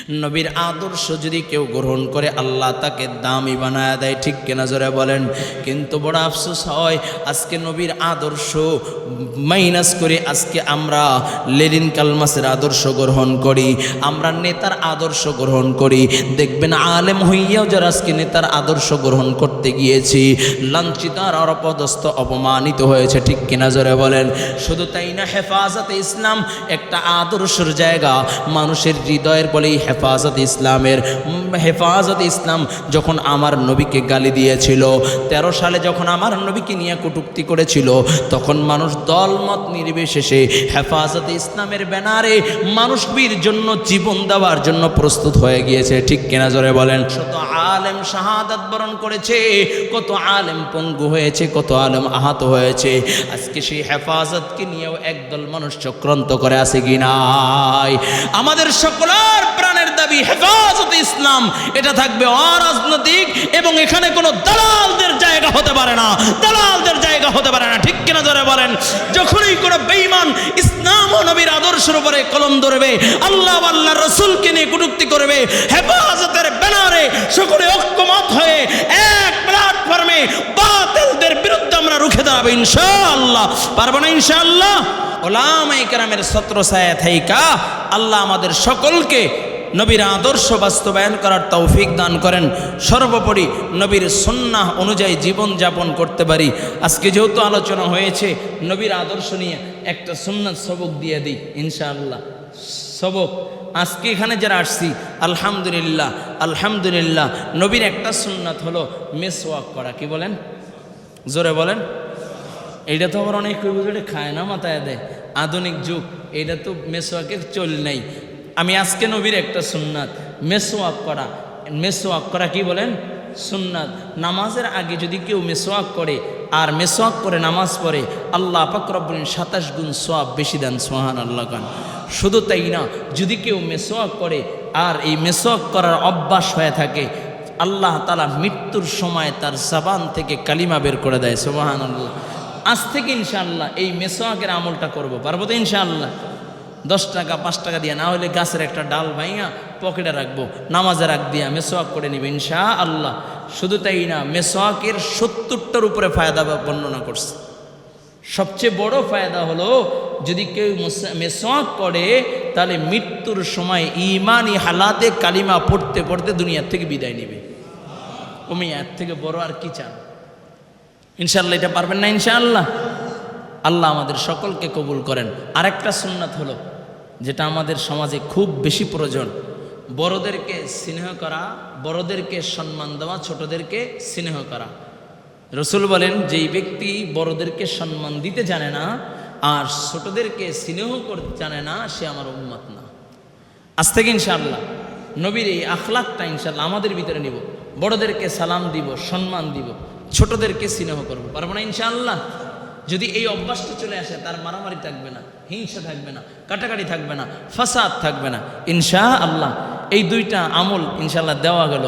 নবীর আদর্শ যদি কেউ গ্রহণ করে, আল্লাহ তাকে দামি বানায় দেয়, ঠিক কেনা জোরে বলেন? কিন্তু বড় আফসোস হয়, আজকে নবীর আদর্শ মাইনাস করে আজকে আমরা লেলিন কালমাসের আদর্শ গ্রহণ করি, আমরা নেতার আদর্শ গ্রহণ করি। দেখবেন আলেম হইয়াও যারা আজকে নেতার আদর্শ গ্রহণ করতে গিয়েছি, লাঞ্ছিত আর অপদস্থ, অপমানিত হয়েছে, ঠিক কিনা জোরে বলেন? শুধু তাই না, হেফাজতে ইসলাম একটা আদর্শের জায়গা, মানুষের হৃদয়ের বলেই হেফাজত ইসলামের, হেফাজত ইসলাম যখন আমার নবীকে গালি দিয়েছিল, তেরো সালে যখন আমার নবীকে নিয়ে কটুক্তি করেছিল, তখন মানুষ দলমত নির্বিশেষে হেফাজত ইসলামের ব্যানারে মানুষবির জন্য জীবন দেওয়ার জন্য প্রস্তুত হয়ে গিয়েছে। ঠিক কেনা জোরে বলেন? শত আলেম শাহাদাত বরণ করেছে, কত আলেম পঙ্গু হয়েছে, কত আলেম আহত হয়েছে। আজকে সেই হেফাজতকে নিয়েও একদল মানুষ চক্রান্ত করে আছে কি নাই? আমাদের সকলের প্রাণের দাবি হেফাজত ইসলাম, এটা থাকবে অরাজনৈতিক এবং এখানে কোনো দালালদের জায়গা হতে পারে না। দালালদের জায়গা হতে পারে না, ঠিক কিনা ধরে বলেন? যখনই কোনো বেঈমান ইসলাম আদর্শের উপরে কলম ধরবে, আল্লাহ আল্লাহ রসুলকে নিয়ে কটুক্তি করবে, হেফাজতের ব্যানারে সকলে ঐক্যমত হয়ে এক প্ল্যাটফর্মে বাতিলদের বিরুদ্ধে আমরা রুখে দাঁড়াবো, ইনশাআল্লাহ। পারব না, ইনশাআল্লাহ? ওলামাই কেরামের সত্র সায়া থাইকা আল্লাহ আমাদের সকলকে নবীর আদর্শ বাস্তবায়ন করার তৌফিক দান করেন। সর্বোপরি নবীর সন্ন্যাহ অনুযায়ী জীবন যাপন করতে পারি। আজকে যেহেতু আলোচনা হয়েছে, নবীর আদর্শ নিয়ে একটা সুন্নাত সবক দিয়ে দিই, ইনশাআল্লাহ। সবক। আজকে এখানে যারা আসছি, আলহামদুলিল্লাহ আলহামদুলিল্লাহ, নবীর একটা সুন্নাত হলো মেসওয়াক করা। কি বলেন? জোরে বলেন। এইটা তো আবার অনেক খায় না মাথায় দেয়। আধুনিক যুগ এটা তো মেসোয়াকের চল নেই। আমি আজকে নবীর একটা সুন্নাত। মেসোয়াক করা। মেসোয়াক করা কি বলেন? সুন্নাত। নামাজের আগে যদি কেউ মেসোয়াক করে আর মেসোয়াক করে নামাজ পড়ে, আল্লাহ পাকরবুল সাতাশ গুণ সোয়াব বেশি দেন সোহান আল্লাহ খান শুধু তাই না, যদি কেউ মেসোয়াক করে আর এই মেসোয়াক করার অভ্যাস হয়ে থাকে, আল্লাহ তালা মৃত্যুর সময় তার জাবান থেকে কালিমা বের করে দেয় সোহান আল্লাহ আজ থেকে ইনশাআল্লাহ এই মেসোয়াকের আমলটা করব। পারব তো ইনশাআল্লাহ? দশ টাকা, পাঁচ টাকা দিয়ে, না হলে গাছের একটা ডাল ভাইয়া পকেটে রাখব। নামাজে দিয়া, মেসোয়াক করে নিবে ইনশা আল্লাহ শুধু তাই না, মেসোয়াকের সত্তরটার উপরে ফায়দা বর্ণনা করছে। সবচেয়ে বড় ফায়দা হলো, যদি কেউ মুসা- মেসোয়াক করে, তাহলে মৃত্যুর সময় ইমানি হালাতে কালিমা পড়তে পড়তে দুনিয়ার থেকে বিদায় নেবে। তুমি এর থেকে বড় আর কি চান? ইনশাল্লাহ এটা পারবেন না ইনশাআল্লাহ? আল্লাহ আমাদের সকলকে কবুল করেন। আরেকটা সুন্নাত হলো যেটা আমাদের সমাজে খুব বেশি প্রয়োজন। বড়দেরকে স্নেহ করা, বড়দেরকে সম্মান দেওয়া, ছোটদেরকে স্নেহ করা। রসুল বলেন, যেই ব্যক্তি বড়দেরকে সম্মান দিতে জানে না, আর ছোটদেরকে স্নেহ করতে জানে না, সে আমার উন্মত না। আজ থেকে ইনশাআল্লাহ, নবীর এই আখলাকটা ইনশাল্লাহ আমাদের ভিতরে নিব। বড়দেরকে সালাম দিব, সম্মান দিব, ছোটদেরকে স্নেহ করব। পারব না ইনশাআল্লাহ? যদি এই অভ্যাসটা চলে আসে, তার মারামারি থাকবে না, হিংসা থাকবে না, কাটাকাটি থাকবে না, ফাসাদ থাকবে না। ইনশা আল্লাহ এই দুইটা আমল ইনশাআল্লাহ দেওয়া গেল।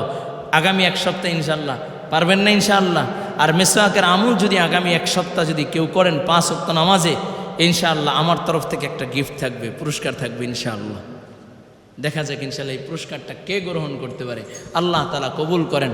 আগামী এক সপ্তাহে ইনশাল্লাহ পারবেন না ইনশাআল্লাহ? আর মেসোয়াকের আমল যদি আগামী এক সপ্তাহ যদি কেউ করেন, পাঁচ সপ্তাহ নামাজে, ইনশাআল্লাহ আমার তরফ থেকে একটা গিফট থাকবে, পুরস্কার থাকবে ইনশাআল্লাহ। দেখা যাক ইনশাল্লাহ এই পুরস্কারটা কে গ্রহণ করতে পারে। আল্লাহ তালা কবুল করেন।